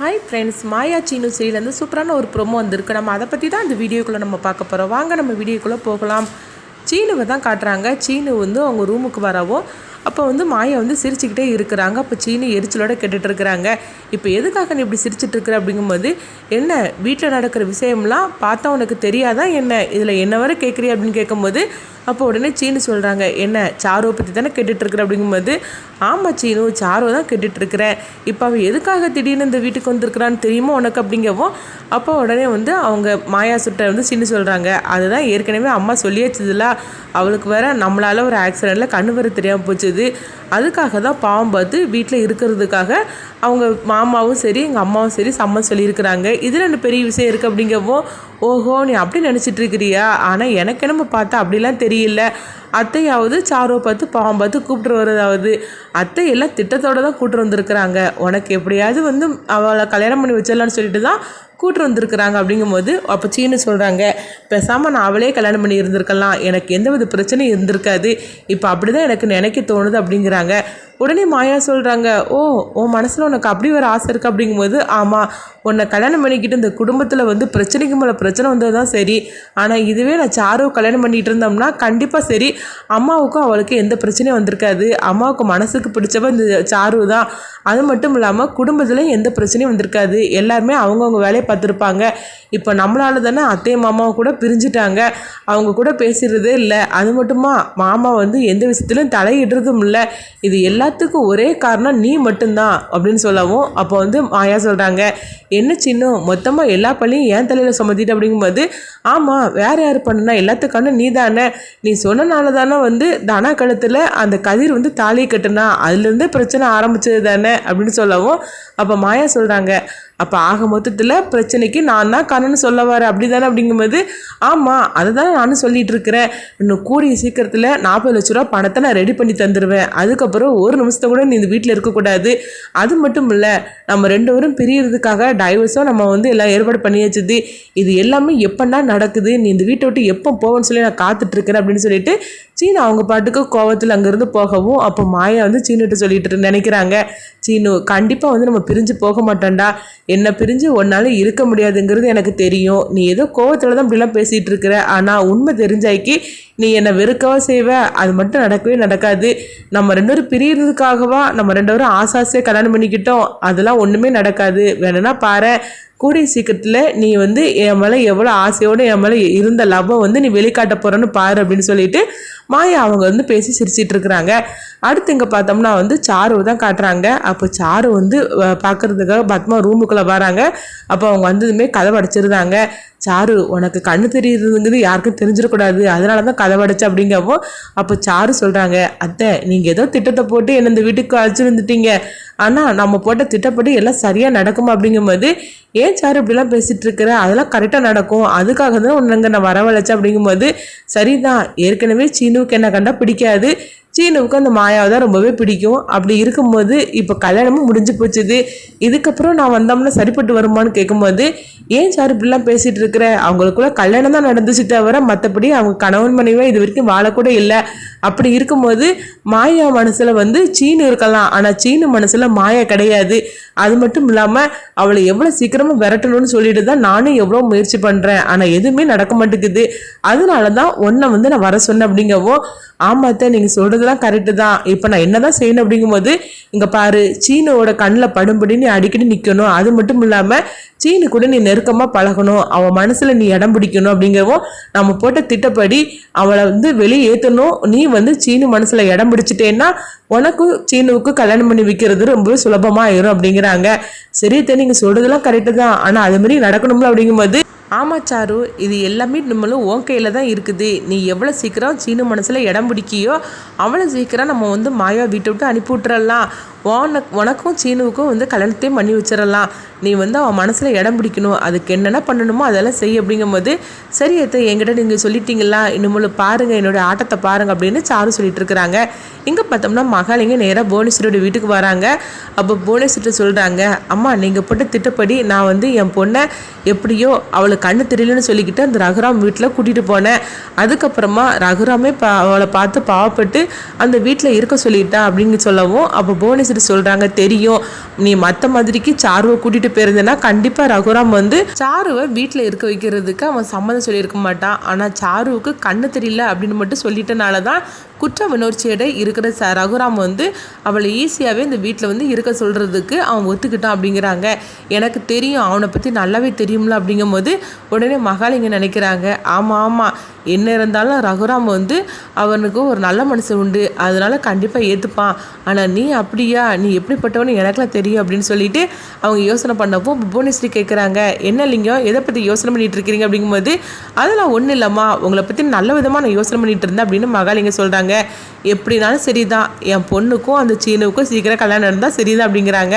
Hi friends Maya Seenu சீலேருந்து சூப்பரான ஒரு ப்ரோமோ வந்திருக்கு. நம்ம அதை பற்றி தான் இந்த வீடியோக்குள்ளே நம்ம பார்க்க போகிறோம் வாங்க நம்ம வீடியோக்குள்ளே போகலாம். சீனுவை தான் காட்டுறாங்க. சீனு வந்து அவங்க ரூமுக்கு வரவும் அப்போ வந்து மாயா வந்து சிரிச்சுக்கிட்டே இருக்கிறாங்க. அப்போ சீனு எரிச்சலோட கேட்டுட்டு இருக்கிறாங்க. இப்போ எதுக்காக நீ இப்படி சிரிச்சிட்டு இருக்கிற அப்படிங்கும்போது என்ன வீட்டில் நடக்கிற விஷயம்லாம் பார்த்தா உனக்கு தெரியாதான் என்ன? இதில் என்ன வரை கேட்குறீ அப்படின்னு கேட்கும்போது அப்போ உடனே சீனு சொல்கிறாங்க என்ன சாருவை பற்றி தானே கேட்டுட்ருக்குற அப்படிங்கும்போது ஆமாம் சீனு சாருவை தான் கேட்டுட்ருக்குறேன் இப்போ அவள் எதுக்காக திடீர்னு இந்த வீட்டுக்கு வந்திருக்கிறான்னு தெரியுமோ உனக்கு? அப்படிங்கவும் அப்போ உடனே வந்து அவங்க மாயா சுட்டை வந்து சீனு சொல்கிறாங்க அதுதான் ஏற்கனவே அம்மா சொல்லியாச்சுதுல அவளுக்கு வேற நம்மளால் ஒரு ஆக்சிடெண்ட்டில் கண்ணு வர தெரியாமல் போச்சுது. அதுக்காக தான் பாவம் பார்த்து வீட்டில் இருக்கிறதுக்காக அவங்க மாமாவும் சரி எங்கள் அம்மாவும் சரி சம்மன் சொல்லியிருக்கிறாங்க. இதில் ரெண்டு பெரிய விஷயம் இருக்குது அப்படிங்கப்போ ஓஹோ நீ அப்படி நினச்சிட்டு இருக்கிறியா? ஆனால் எனக்கு என்னமோ பார்த்தா அப்படிலாம் தெரியல. அத்தையாவது சாருவை பார்த்து பாவம் பார்த்து கூப்பிட்டு வரதாவது அத்தை எல்லாம் திட்டத்தோடு தான் கூப்பிட்டு வந்திருக்கிறாங்க. உனக்கு எப்படியாவது வந்து அவளை கல்யாணம் பண்ணி வச்சிடலான்னு சொல்லிட்டு தான் கூட்டு வந்திருக்கிறாங்க அப்படிங்கும்போது அப்போ சீனு சொல்கிறாங்க பேசாமல் நான் அவளே கல்யாணம் பண்ணி இருந்திருக்கலாம். எனக்கு எந்த வித பிரச்சனையும் இருந்திருக்காது. இப்போ அப்படி தான் எனக்கு நினைக்க தோணுது அப்படிங்கிறாங்க. உடனே மாயா சொல்கிறாங்க ஓ உன் மனசில் உனக்கு அப்படி ஒரு ஆசை இருக்குது அப்படிங்கும்போது ஆமாம் உன்னை கல்யாணம் பண்ணிக்கிட்டு இந்த குடும்பத்தில் வந்து பிரச்சனைக்கு மேலே பிரச்சனை வந்தது தான் சரி. ஆனால் இதுவே நான் சாருவை கல்யாணம் பண்ணிகிட்டு இருந்தோம்னா கண்டிப்பாக சரி. அம்மாவுக்கும் அவளுக்கு எந்த பிரச்சனையும் வந்திருக்காது. அம்மாவுக்கு மனசுக்கு பிடிச்சவ இந்த சாரு தான். அது மட்டும் இல்லாமல் குடும்பத்துலேயும் எந்த பிரச்சனையும் வந்திருக்காது. எல்லாருமே அவங்கவுங்க வேலையை பார்த்துருப்பாங்க. இப்போ நம்மளால தானே அத்தை மாமாவை கூட பிரிஞ்சுட்டாங்க. அவங்க கூட பேசுகிறதே இல்லை. அது மட்டுமா? மாமா வந்து எந்த விஷயத்துலையும் தலையிடுறதும் இல்லை. இது எல்லா எல்லாத்துக்கும் ஒரே காரணம் நீ மட்டும்தான் அப்படின்னு சொல்லவும் அப்போ வந்து மாயா சொல்கிறாங்க என்ன சின்னம் மொத்தமாக எல்லா பள்ளியும் ஏன் தலையில் சுமத்திட்டு அப்படிங்கும்போது ஆமாம் வேறு யார் பண்ணுனா எல்லாத்துக்கான நீ தானே நீ சொன்னனால தானே வந்து தனா கழுத்தில் அந்த கதிர் வந்து தாலி கட்டுனா அதுலேருந்து பிரச்சனை ஆரம்பிச்சது தானே அப்படின்னு சொல்லவும் அப்போ மாயா சொல்கிறாங்க அப்போ ஆக மொத்தத்தில் பிரச்சனைக்கு நான் தான் காரணம்னு சொல்ல வரேன் அப்படி தானே அப்படிங்கும்போது ஆமாம் அதை தானே நானும் சொல்லிகிட்டு இருக்கிறேன். இன்னும் கூடிய சீக்கிரத்தில் நாற்பது லட்ச ரூபா பணத்தை நான் ரெடி பண்ணி தந்துடுவேன் அதுக்கப்புறம் ஒரு நிமிஷத்தை கூட நீ இந்த வீட்டில் இருக்கக்கூடாது. அது மட்டும் இல்லை நம்ம ரெண்டு பேரும் பிரியறதுக்காக டைவர்ஸோ நம்ம வந்து எல்லாம் ஏற்பாடு பண்ணி வச்சது. இது எல்லாமே எப்போன்னா நடக்குது. நீ இந்த வீட்டை விட்டு எப்போ போவேன்னு சொல்லி நான் காத்துட்ருக்கிறேன் அப்படின்னு சொல்லிட்டு சீனு அவங்க பாட்டுக்கு கோவத்தில் அங்கேருந்து போகவும் அப்போ மாயா வந்து சீனுகிட்ட சொல்லிட்டு நினைக்கிறாங்க. சீனு கண்டிப்பாக வந்து நம்ம பிரிஞ்சு போக மாட்டோம்டா. என்னை பிரிஞ்சு ஒன்னால் இருக்க முடியாதுங்கிறது எனக்கு தெரியும். நீ ஏதோ கோவத்தில் தான் இப்படிலாம் பேசிகிட்டு இருக்கிற ஆனால் உண்மை தெரிஞ்சாக்கி நீ என்னை வெறுக்கவா செய்வ? அது மட்டும் நடக்கவே நடக்காது. நம்ம ரெண்டு பேரும் பிடிச்சதுக்காகவா நம்ம ரெண்டு பேரும் ஆசாசியாக கல்யாணம் பண்ணிக்கிட்டோம். அதெல்லாம் ஒன்றுமே நடக்காது. வேணும்னா பாரு. கூடிய சீக்கிரத்தில் நீ வந்து என் மேலே எவ்வளோ ஆசையோடு என் மேலே இருந்த லவ்வை வந்து நீ வெளிக்காட்ட போகிறேன்னு பாரு அப்படின்னு சொல்லிட்டு மாயா அவங்க வந்து பேசி சிரிச்சிட்டு இருக்கிறாங்க. அடுத்து இங்கே பார்த்தோம்னா வந்து சாரு தான் காட்டுறாங்க. அப்போ சாரு வந்து பார்க்குறதுக்காக பத்மா ரூமுக்குள்ளே வராங்க. அப்போ அவங்க வந்ததுமே கதவை அடைச்சிருந்தாங்க. சாரு உனக்கு கண்ணு தெரியுதுங்கிறது யாருக்கும் தெரிஞ்சிடக்கூடாது. அதனால தான் கதவை அடைச்சு அப்படிங்கப்போ அப்போ சாரு சொல்கிறாங்க அத்தை நீங்கள் ஏதோ திட்டத்தை போட்டு என்ன இந்த வீட்டுக்கு அழைச்சிருந்துட்டீங்க ஆனால் நம்ம போட்ட திட்டப்படி எல்லாம் சரியாக நடக்குமா? அப்படிங்கும்போது ஏன் சார் இப்படிலாம் பேசிகிட்டு இருக்கிற அதெல்லாம் கரெக்டாக நடக்கும். அதுக்காக தான் உன்னங்க நான் வரவழைச்சேன் அப்படிங்கும்போது சரிதான். ஏற்கனவே சீனுவுக்கு என்ன கண்டா பிடிக்காது. சீனுவுக்கு அந்த மாயாவை தான் ரொம்பவே பிடிக்கும். அப்படி இருக்கும்போது இப்போ கல்யாணமும் முடிஞ்சு போச்சுது. இதுக்கப்புறம் நான் வந்தோம்னா சரிப்பட்டு வருமான்னு கேட்கும்போது ஏன் சார் இப்படிலாம் பேசிகிட்டு இருக்கிற? அவங்களுக்குள்ள கல்யாணம் தான் நடந்துச்சு தவிர மற்றபடி அவங்க கணவன் மனைவியாக இது வரைக்கும் வாழக்கூட இல்லை. அப்படி இருக்கும்போது மாயா மனசில் வந்து சீனு இருக்கலாம். ஆனால் சீனு மனசில் மாயா கிடையாது. அது மட்டும் இல்லாமல் அவளை எவ்வளோ சீக்கிரமாக விரட்டணும்னு சொல்லிட்டு தான் நானும் எவ்வளோ முயற்சி பண்ணுறேன் ஆனால் எதுவுமே நடக்க மாட்டேங்குது. அதனால தான் ஒன்றை வந்து நான் வர சொன்னேன் அப்படிங்கவோ ஆமாத்த நீங்கள் சொல்கிறது சொல்கிறதுலாம் கரெக்டு தான். இப்போ நான் என்ன தான் செய்யணும் அப்படிங்கும்போது இங்கே பாரு சீனோட கண்ணில் படும்படி நீ அடிக்கடி நிற்கணும் அது மட்டும் இல்லாமல் சீனு கூட நீ நெருக்கமாக பழகணும். அவன் மனசில் நீ இடம் பிடிக்கணும் அப்படிங்கவும் நம்ம போட்ட திட்டப்படி அவளை வந்து வெளியே ஏற்றணும் நீ வந்து சீனு மனசில் இடம் பிடிச்சிட்டேன்னா உனக்கும் சீனுவுக்கும் கல்யாணம் பண்ணி வைக்கிறது ரொம்ப சுலபமாக ஆயிரும் அப்படிங்கிறாங்க சரி நீங்கள் சொல்கிறதெல்லாம் கரெக்டு தான். ஆனால் அது மாதிரி நடக்கணும்ல அப்படிங்கும்போது ஆமாம் சாரு இது எல்லாமே நம்மளும் உன் கையில் தான் இருக்குது. நீ எவ்வளோ சீக்கிரம் சீனு மனசில் இடம் பிடிக்கியோ அவ்வளோ சீக்கிரம் நம்ம வந்து மாயா வீட்டை விட்டு அனுப்பி விட்டுறலாம். உனக்கு உனக்கும் சீனுவுக்கும் வந்து கல்யாணத்தையும் பண்ணி வச்சிடலாம். நீ வந்து அவன் மனசில் இடம் பிடிக்கணும். அதுக்கு என்னென்ன பண்ணணுமோ அதெல்லாம் செய் அப்படிங்கும்போது சரி அத்தை என்கிட்ட நீங்கள் சொல்லிட்டீங்களா? இன்னும் பாருங்கள் என்னோட ஆட்டத்தை பாருங்க அப்படின்னு சாரு சொல்லிட்டு இருக்கிறாங்க. இங்கே பார்த்தோம்னா மகாலிங்க நேராக புவனேஸ்வரோட வீட்டுக்கு வராங்க. அப்போ புவனேஸ்வர்கிட்ட சொல்கிறாங்க அம்மா நீங்கள் போட்ட திட்டப்படி நான் வந்து என் பொண்ணை எப்படியோ அவளுக்கு கண்ணு தெரியலன்னு சொல்லிக்கிட்டு அந்த ரகுராம் வீட்டில் கூட்டிகிட்டு போனேன். அதுக்கப்புறமா ரகுராமே பா அவளை பார்த்து பாவப்பட்டு அந்த வீட்டில் இருக்க சொல்லிட்டா அப்படின்னு சொல்லவும் அப்போ புவனேஸ்வரி வந்துட்டு சொல்கிறாங்க தெரியும். நீ மற்ற மாதிரிக்கு சாருவை கூட்டிகிட்டு போயிருந்தேன்னா கண்டிப்பாக ரகுராம் வந்து சாருவை வீட்டில் இருக்க வைக்கிறதுக்கு அவன் சம்மதம் சொல்லியிருக்க மாட்டான். ஆனால் சாருவுக்கு கண்ணு தெரியல அப்படின்னு மட்டும் சொல்லிட்டனால தான் குற்ற உணர்ச்சியோட இருக்கிற ச ரகுராம் வந்து அவளை ஈஸியாகவே இந்த வீட்டில் வந்து இருக்க சொல்கிறதுக்கு அவன் ஒத்துக்கிட்டான் அப்படிங்கிறாங்க. எனக்கு தெரியும் அவனை பற்றி நல்லாவே தெரியும்ல அப்படிங்கும்போது உடனே மகாலிங்க நினைக்கிறாங்க. ஆமாம் ஆமாம் என்ன இருந்தாலும் ரகுராம் வந்து அவனுக்கு ஒரு நல்ல மனசு உண்டு. அதனால் கண்டிப்பாக ஏற்றுப்பான் ஆனால் நீ அப்படியா? நீ எப்படிப்பட்டவனு எனக்குலாம் தெரியும் அப்படின்னு சொல்லிட்டு அவங்க யோசனை பண்ணப்போ புவனேஸ்வரி கேட்குறாங்க என்ன லிங்கம்? எதை பற்றி யோசனை பண்ணிட்டு இருக்கிறீங்க அப்படிங்கும்போது அதெல்லாம் ஒன்றும் இல்லைம்மா. உங்களை பற்றி நல்ல விதமாக நான் யோசனை பண்ணிட்டு இருந்தேன் அப்படின்னு மகாலிங்க சொல்கிறாங்க எப்படினாலும் சரிதான். என் பொண்ணுக்கும் அந்த சீனுக்கும் சீக்கிரம் கல்யாணம் இருந்தால் சரிதான் அப்படிங்கிறாங்க.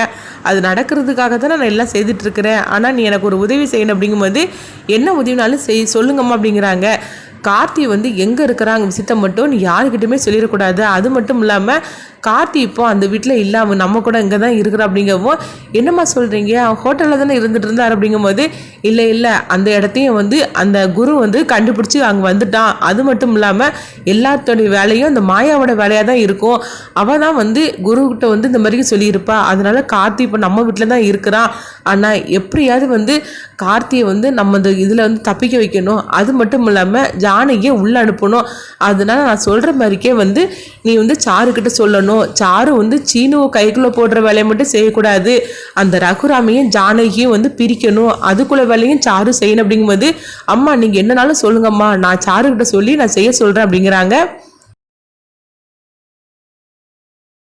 அது நடக்கிறதுக்காக தான் நான் எல்லாம் செய்துட்டு இருக்கிறேன். ஆனால் நீ எனக்கு ஒரு உதவி செய்யணும் அப்படிங்கும்போது என்ன உதவினாலும் செய் சொல்லுங்கம்மா அப்படிங்கிறாங்க. கார்த்தி வந்து எங்கே இருக்கிறாங்க விஷயத்த மட்டும் நீ சொல்லிடக்கூடாது. அது மட்டும் இல்லாமல் கார்த்தி இப்போ அந்த வீட்டில் இல்லாமல் நம்ம கூட இங்கே தான் இருக்கிற அப்படிங்கவும் என்னம்மா சொல்கிறீங்க ஹோட்டலில் தானே இருந்துட்டு இருந்தார் அப்படிங்கும்போது இல்லை இல்லை அந்த இடத்தையும் வந்து அந்த குரு வந்து கண்டுபிடிச்சி அங்கே வந்துட்டான். அது மட்டும் இல்லாமல் எல்லாத்தோடைய வேலையும் அந்த மாயாவோட வேலையாக தான் இருக்கும். அவள் தான் வந்து குருக்கிட்ட வந்து இந்த மாதிரி சொல்லியிருப்பா. அதனால் கார்த்தி இப்போ நம்ம வீட்டில் தான் இருக்கிறான். ஆனால் எப்படியாவது வந்து கார்த்தியை வந்து நம்ம இந்த இதில் வந்து தப்பிக்க வைக்கணும். அது மட்டும் இல்லாமல் ஜானகியை உள்ளே அனுப்பணும். அதனால நான் சொல்கிற மாதிரிக்கே வந்து நீ வந்து சாருக்கிட்ட சொல்லணும். சாரு வந்து சீனுவை கைக்குள்ளே போடுற வேலையை மட்டும் செய்யக்கூடாது. அந்த ரகுராமையும் ஜானகியும் வந்து பிரிக்கணும். அதுக்குள்ள வேலையும் சாரு செய்யணும் அப்படிங்கும்போது அம்மா நீங்கள் என்னனாலும் சொல்லுங்கம்மா. நான் சாருக்கிட்ட சொல்லி நான் செய்ய சொல்கிறேன் அப்படிங்கிறாங்க.